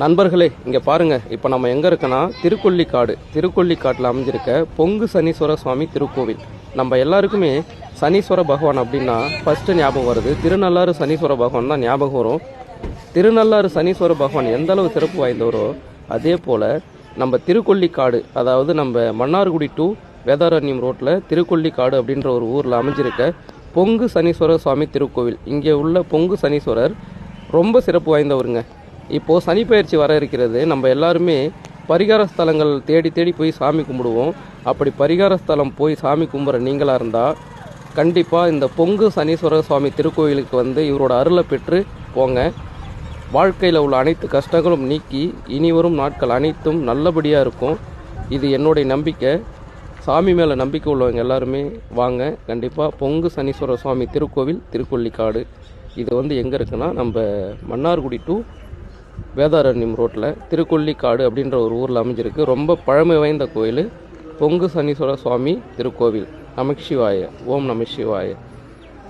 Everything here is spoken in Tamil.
நண்பர்களே இங்கே பாருங்க. இப்போ நம்ம எங்கே இருக்கோன்னா திருக்கொல்லிக்காடு. திருக்கொல்லிக்காட்டில் அமைஞ்சிருக்க பொங்கு சனீஸ்வர சுவாமி திருக்கோவில். நம்ம எல்லாருக்குமே சனீஸ்வர பகவான் அப்படின்னா ஃபஸ்ட்டு ஞாபகம் வருது. திருநள்ளாறு சனீஸ்வர பகவான் தான் ஞாபகம் வரும். திருநள்ளாறு சனீஸ்வர பகவான் எந்த அளவு சிறப்பு வாய்ந்தவரோ அதே போல் நம்ம திருக்கொல்லிக்காடு அதாவது நம்ம மன்னார்குடி டு வேதாரண்யம் ரோட்டில் திருக்கொல்லிக்காடு அப்படின்ற ஒரு ஊரில் அமைஞ்சிருக்க பொங்கு சனீஸ்வரர் சுவாமி திருக்கோவில். இங்கே உள்ள பொங்கு சனீஸ்வரர் ரொம்ப சிறப்பு வாய்ந்தவருங்க. இப்போது சனி பயிற்சி வர இருக்கிறது. நம்ம எல்லாருமே பரிகார ஸ்தலங்கள் தேடி தேடி போய் சாமி கும்பிடுவோம். அப்படி பரிகார ஸ்தலம் போய் சாமி கும்பிட்ற நீங்களாக இருந்தால் கண்டிப்பாக இந்த பொங்கு சனீஸ்வரர் சுவாமி திருக்கோயிலுக்கு வந்து இவரோட அருளை பெற்று போங்க. வாழ்க்கையில் உள்ள அனைத்து கஷ்டங்களும் நீக்கி இனி வரும் நாட்கள் அனைத்தும் நல்லபடியாக இருக்கும். இது என்னுடைய நம்பிக்கை. சாமி மேலே நம்பிக்கை உள்ளவங்க எல்லாருமே வாங்க. கண்டிப்பாக பொங்கு சனீஸ்வரர் சுவாமி திருக்கோவில் திருக்கொல்லிக்காடு. இது வந்து எங்கே இருக்குன்னா நம்ம மன்னார்குடி டு வேதாரண்யம் ரோட்டில் திருக்கொல்லிக்காடு அப்படின்ற ஒரு ஊரில் அமைஞ்சிருக்கு. ரொம்ப பழமை வாய்ந்த கோயில். பொங்கு சனீஸ்வரர் சுவாமி திருக்கோவில். நமக்ஷிவாய ஓம் நமசிவாய